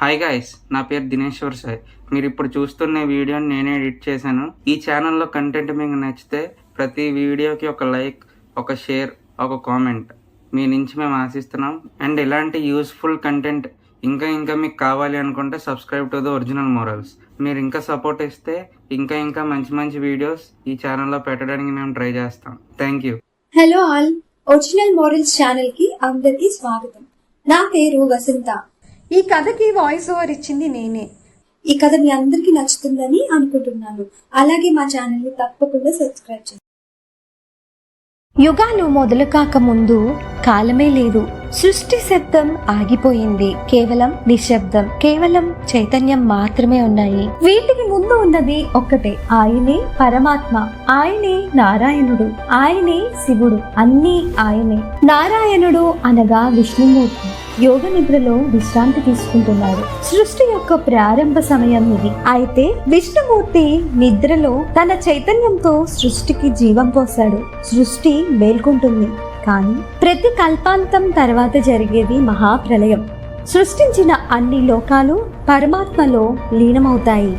Hi guys నా పేరు దినేశ్వర్ సాయ్ మీరు ఇప్పుడు చూస్తున్న వీడియోని నేనే ఎడిట్ చేశాను. ఈ ఛానల్లో కంటెంట్ మీకు నచ్చితే ప్రతి వీడియోకి ఒక లైక్ ఒక షేర్ ఒక కామెంట్ మీ నుంచి మేము ఆశిస్తున్నాం. అండ్ ఇలాంటి యూస్ఫుల్ కంటెంట్ ఇంకా ఇంకా మీకు కావాలి అనుకుంటే subscribe to the original morals మీరు ఇంకా సపోర్ట్ ఇస్తే ఇంకా ఇంకా మంచి మంచి వీడియోస్ ఈ ఛానల్లో పెట్టడానికి మేము ట్రై చేస్తాం. Thank you hello all original morals ఛానల్కి అందరికీ స్వాగతం. నా పేరు వసంత. ఈ కథకి వాయిస్ ఓవర్ ఇచ్చింది నేనే. ఈ కథ మీ అందరికీ నచ్చుతుందని అనుకుంటున్నాను. అలాగే మా ఛానల్ని తప్పకుండా సబ్స్క్రైబ్ చేయండి. యుగాలు మొదలు కాక ముందు కాలమే లేదు. సృష్టి శబ్దం ఆగిపోయింది. కేవలం నిశ్శబ్దం కేవలం చైతన్యం మాత్రమే ఉన్నాయి. వీటికి ముందు ఉన్నది ఒక్కటే. ఆయనే పరమాత్మ. ఆయనే నారాయణుడు. ఆయనే శివుడు. అన్నీ ఆయనే. నారాయణుడు అనగా విష్ణుమూర్తి. యోగ నిద్రలో విశ్రాంతి తీసుకుంటున్నాడు. సృష్టి యొక్క ప్రారంభ సమయం ఇది. అయితే విష్ణుమూర్తి నిద్రలో తన చైతన్యంతో సృష్టికి జీవం పోశాడు. సృష్టి మేల్కొంటుంది. కానీ ప్రతి కల్పాంతం తర్వాత జరిగేది మహాప్రలయం. సృష్టించిన అన్ని లోకాలు పరమాత్మలో లీనమవుతాయి.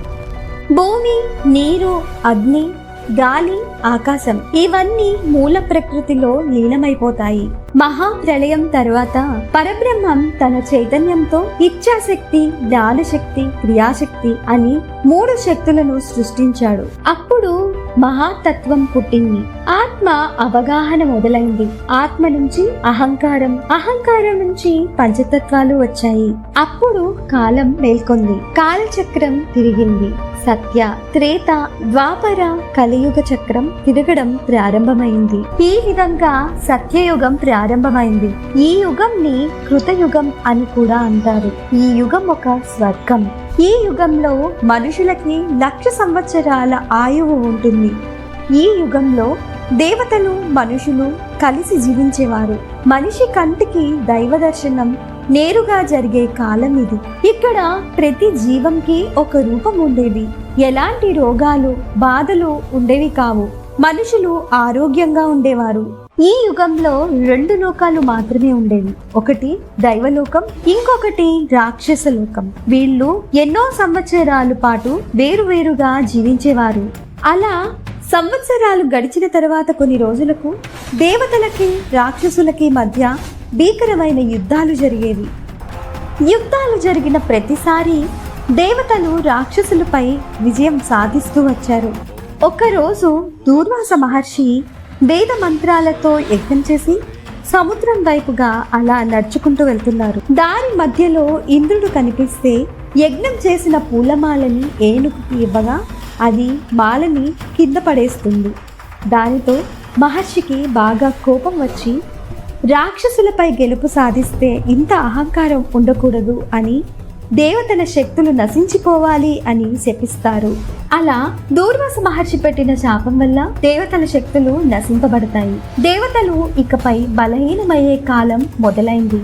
భూమి నీరు అగ్ని గాలి ఆకాశం ఇవన్నీ మూల ప్రకృతిలో లీనమైపోతాయి. మహాప్రళయం తర్వాత పరబ్రహ్మం తన చైతన్యంతో ఇచ్ఛాశక్తి జ్ఞానశక్తి క్రియాశక్తి అని మూడు శక్తులను సృష్టించాడు. అప్పుడు మహాతత్వం పుట్టింది. ఆత్మ అవగాహన మొదలైంది. ఆత్మ నుంచి అహంకారం అహంకారం నుంచి పంచతత్వాలు వచ్చాయి. అప్పుడు కాలం మేల్కొంది. కాలచక్రం తిరిగింది. సత్య త్రేత ద్వాపర కలియుగ చక్రం తిరగడం ప్రారంభమైంది. ఈ విధంగా సత్యయుగం ప్రారంభమైంది. ఈ యుగంని కృతయుగం అని కూడా అంటారు. ఈ యుగం ఒక స్వర్గం. ఈ యుగంలో మనుషులకి లక్ష సంవత్సరాల ఆయువు ఉంటుంది. ఈ యుగంలో దేవతలు మనుషులు కలిసి జీవించేవారు. మనిషి కంటికి దైవ దర్శనం నేరుగా జరిగే కాలం ఇది. ఇక్కడ ప్రతి జీవంకి ఒక రూపం ఉండేది. ఎలాంటి రోగాలు బాధలు ఉండేవి కావు. మనుషులు ఆరోగ్యంగా ఉండేవారు. ఈ యుగంలో రెండు లోకాలు మాత్రమే ఉండేవి. ఒకటి దైవలోకం ఇంకొకటి రాక్షస లోకం వీళ్ళు ఎన్నో సంవత్సరాల పాటు వేరువేరుగా జీవించేవారు. అలా సంవత్సరాలు గడిచిన తర్వాత కొన్ని రోజులకు దేవతలకి రాక్షసులకి మధ్య భీకరమైన యుద్ధాలు జరిగేవి. యుద్ధాలు జరిగిన ప్రతిసారి దేవతలు రాక్షసులపై విజయం సాధిస్తూ వచ్చారు. ఒకరోజు దూర్వాస మహర్షి వేద మంత్రాలతో యజ్ఞం చేసి సముద్రం వైపుగా అలా నడుచుకుంటూ వెళ్తున్నారు. దారి మధ్యలో ఇంద్రుడు కనిపిస్తే యజ్ఞం చేసిన పూలమాలని ఏనుగుకి ఇవ్వగా అది మాలని కింద పడేస్తుంది. దానితో మహర్షికి బాగా కోపం వచ్చి రాక్షసులపై గెలుపు సాధిస్తే ఇంత అహంకారం ఉండకూడదు అని దేవతల శక్తులు నశించిపోవాలి అని శపిస్తారు. అలా దూర్వాస మహర్షి పెట్టిన శాపం వల్ల దేవతల శక్తులు నశింపబడతాయి. దేవతలు ఇకపై బలహీనమయ్యే కాలం మొదలైంది.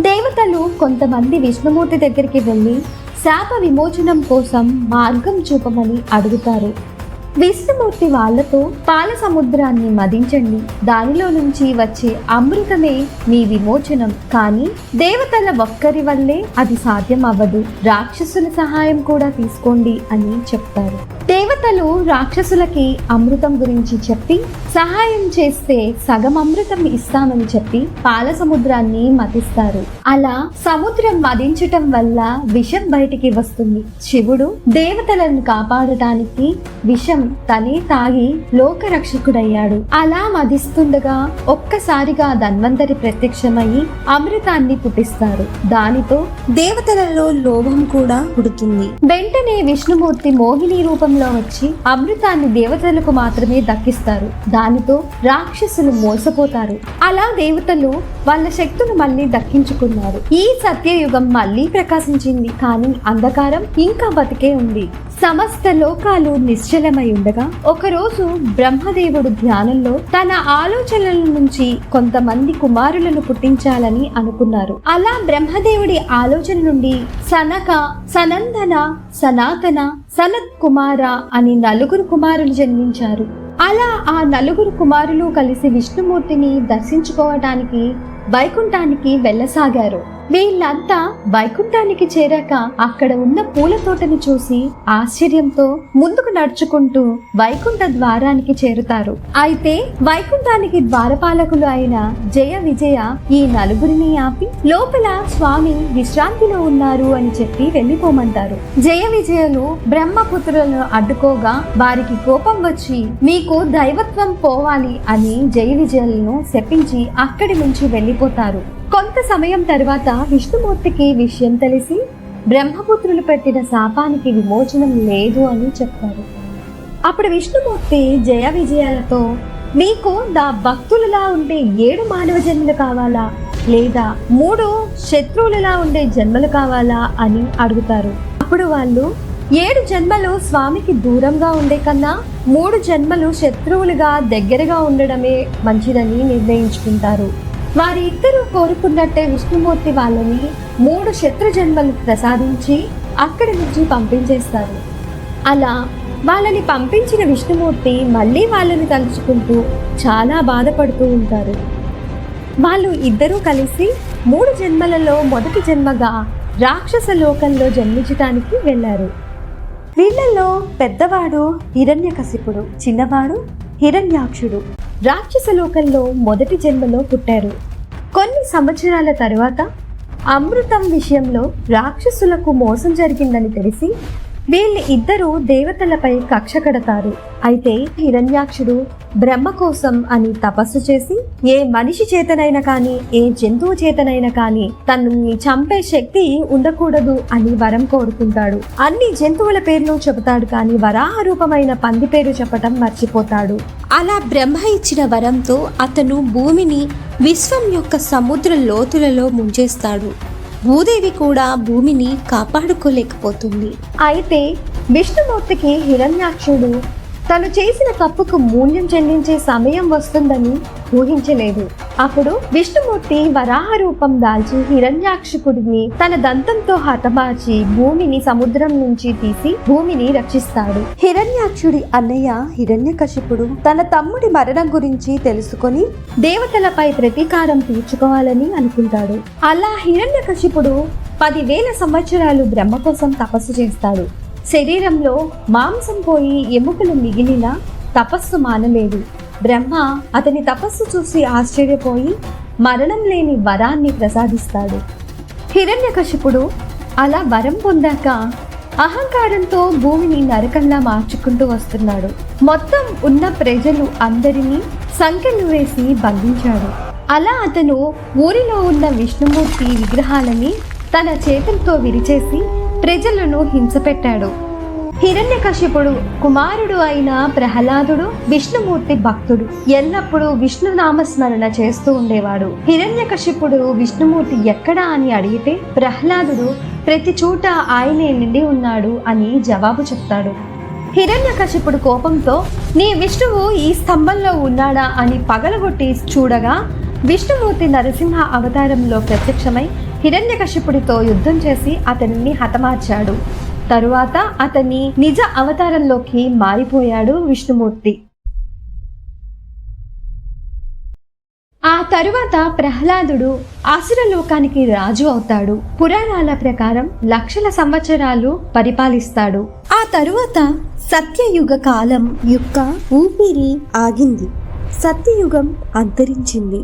దేవతలు కొంతమంది విష్ణుమూర్తి దగ్గరికి వెళ్ళి శాప విమోచనం కోసం మార్గం చూపమని అడుగుతారు. విష్ణుమూర్తి వాళ్ళతో పాల సముద్రాన్ని మదించండి. దానిలో నుంచి వచ్చే అమృతమే మీ విమోచనం. కానీ దేవతల ఒక్కరి వల్లే అది సాధ్యం అవ్వదు రాక్షసుల సహాయం కూడా తీసుకోండి అని చెప్తారు దేవతలు రాక్షసులకి అమృతం గురించి చెప్పి సహాయం చేస్తే సగం అమృతం ఇస్తామని చెప్పి పాల సముద్రాన్ని మతిస్తారు. అలా సముద్రం మదించటం వల్ల విషం బయటికి వస్తుంది. శివుడు దేవతలను కాపాడటానికి విషం తనే తాగి లోకరక్షకుడయ్యాడు. అలా మదిస్తుండగా ఒక్కసారిగా ధన్వంతరి ప్రత్యక్షమయ్యి అమృతాన్ని పుట్టిస్తారు. దానితో దేవతలలో లోభం కూడా పుడుతుంది. వెంటనే విష్ణుమూర్తి మోహిని రూపం రూపంలో వచ్చి అమృతాన్ని దేవతలకు మాత్రమే దక్కిస్తారు. దానితో రాక్షసులు మోసపోతారు. అలా దేవతలు వాళ్ళ శక్తులు మళ్ళీ దక్కించుకున్నారు. ఈ సత్యయుగం మళ్ళీ ప్రకాశించింది. కానీ అంధకారం ఇంకా బతికే ఉంది. సమస్త లోకాలు నిశ్చలమై ఉండగా ఒకరోజు బ్రహ్మదేవుడు ధ్యానంలో తన ఆలోచనల నుంచి కొంతమంది కుమారులను పుట్టించాలని అనుకున్నారు. అలా బ్రహ్మదేవుడి ఆలోచన నుండి సనక సనందన సనాతన సనత్ కుమార అని నలుగురు కుమారులు జన్మించారు. అలా ఆ నలుగురు కుమారులు కలిసి విష్ణుమూర్తిని దర్శించుకోవటానికి వైకుంఠానికి వెళ్ళసాగారు. వీళ్ళంతా వైకుంఠానికి చేరాక అక్కడ ఉన్న పూల తోటని చూసి ఆశ్చర్యంతో ముందుకు నడుచుకుంటూ వైకుంఠ ద్వారానికి చేరుతారు. అయితే వైకుంఠానికి ద్వారపాలకులు అయిన జయ విజయ ఈ నలుగురిని ఆపి లోపల స్వామి విశ్రాంతిలో ఉన్నారు అని చెప్పి వెళ్ళిపోమంటారు. జయ విజయలు బ్రహ్మపుత్రులను అడ్డుకోగా వారికి కోపం వచ్చి మీ నీకు దైవత్వం పోవాలి అని జయ విజయలను శపించి అక్కడి నుంచి వెళ్ళిపోతారు. కొంత సమయం తర్వాత విష్ణుమూర్తికి విషయం తెలిసి బ్రహ్మపుత్రులు పెట్టిన శాపానికి విమోచనం లేదు అని చెప్తారు. అప్పుడు విష్ణుమూర్తి జయ విజయాలతో మీకు నా భక్తులలా ఉండే ఏడు మానవ జన్మలు కావాలా? లేదా మూడు శత్రువులలా ఉండే జన్మలు కావాలా? అని అడుగుతారు. అప్పుడు వాళ్ళు ఏడు జన్మలు స్వామికి దూరంగా ఉండే కన్నా మూడు జన్మలు శత్రువులుగా దగ్గరగా ఉండడమే మంచిదని నిర్ణయించుకుంటారు. వారి ఇద్దరు కోరుకున్నట్టే విష్ణుమూర్తి వాళ్ళని మూడు శత్రు జన్మలు ప్రసాదించి అక్కడి నుంచి పంపించేస్తారు. అలా వాళ్ళని పంపించిన విష్ణుమూర్తి మళ్ళీ వాళ్ళని తలుచుకుంటూ చాలా బాధపడుతూ ఉంటారు. వాళ్ళు ఇద్దరూ కలిసి మూడు జన్మలలో మొదటి జన్మగా రాక్షస లోకంలో జన్మించటానికి వెళ్ళారు. వీళ్ళల్లో పెద్దవాడు హిరణ్యకశిపుడు చిన్నవాడు హిరణ్యాక్షుడు. రాక్షస లోకంలో మొదటి జన్మలో పుట్టారు. కొన్ని సంవత్సరాల తరువాత అమృతం విషయంలో రాక్షసులకు మోసం జరిగిందని తెలిసి వీళ్ళు ఇద్దరు దేవతలపై కక్ష కడతారు. అయితే హిరణ్యాక్షుడు బ్రహ్మ కోసం అని తపస్సు చేసి ఏ మనిషి చేతనైనా కానీ ఏ జంతువు చేతనైనా కానీ తనని చంపే శక్తి ఉండకూడదు అని వరం కోరుకుంటాడు. అన్ని జంతువుల పేర్లు చెబుతాడు కానీ వరాహ రూపమైన పంది పేరు చెప్పటం మర్చిపోతాడు. అలా బ్రహ్మ ఇచ్చిన వరంతో అతను భూమిని విశ్వం యొక్క సముద్ర లోతులలో ముంచేస్తాడు. భూదేవి కూడా భూమిని కాపాడుకోలేకపోతుంది. అయితే విష్ణుమూర్తికి హిరణ్యాక్షుడు తను చేసిన తప్పుకు మూల్యం చెల్లించే సమయం వస్తుందని ఊహించలేదు. అప్పుడు విష్ణుమూర్తి వరాహ రూపం దాల్చి హిరణ్యాక్షకుడిని తన దంతంతో హతమార్చి భూమిని సముద్రం నుంచి తీసి భూమిని రక్షిస్తాడు. హిరణ్యాక్షుడి అన్నయ్య హిరణ్యకశిపుడు తన తమ్ముడి మరణం గురించి తెలుసుకొని దేవతలపై ప్రతీకారం తీర్చుకోవాలని అనుకుంటాడు. అలా హిరణ్యకశిపుడు పదివేల సంవత్సరాలు బ్రహ్మ కోసం తపస్సు చేస్తాడు. శరీరంలో మాంసం పోయి ఎముకలు మిగిలిన తపస్సు మానలేదు. బ్రహ్మ అతని తపస్సు చూసి ఆశ్చర్యపోయి మరణం లేని వరాన్ని ప్రసాదిస్తాడు. హిరణ్యకశిపుడు అలా వరం పొందాక అహంకారంతో భూమిని నరకంలా మార్చుకుంటూ వస్తున్నాడు. మొత్తం ఉన్న ప్రజలు అందరినీ సంఖ్యలు వేసి బంధించాడు. అలా అతను ఊరిలో ఉన్న విష్ణుమూర్తి విగ్రహాలని తన చేతులతో విరిచేసి ప్రజలను హింసపెట్టాడు. హిరణ్యకశిపుడు కుమారుడు అయిన ప్రహ్లాదుడు విష్ణుమూర్తి భక్తుడు ఎల్లప్పుడూ విష్ణు నామస్మరణ చేస్తూ ఉండేవాడు. హిరణ్యకశిపుడు విష్ణుమూర్తి ఎక్కడా అని అడిగితే ప్రహ్లాదుడు ప్రతి చోట ఆయనే నిండి ఉన్నాడు అని జవాబు చెప్తాడు. హిరణ్యకశిపుడు కోపంతో నీ విష్ణువు ఈ స్తంభంలో ఉన్నాడా అని పగలగొట్టి చూడగా విష్ణుమూర్తి నరసింహ అవతారంలో ప్రత్యక్షమై హిరణ్యకశిపుడితో యుద్ధం చేసి అతనిని హతమార్చాడు. తరువాత అతని నిజ అవతారంలోకి మారిపోయాడు విష్ణుమూర్తి. ఆ తరువాత ప్రహ్లాదుడు అసురలోకానికి రాజు అవుతాడు. పురాణాల ప్రకారం లక్షల సంవత్సరాలు పరిపాలిస్తాడు. ఆ తరువాత సత్యయుగ కాలం యొక్క ఊపిరి ఆగింది. సత్యయుగం అంతరించింది.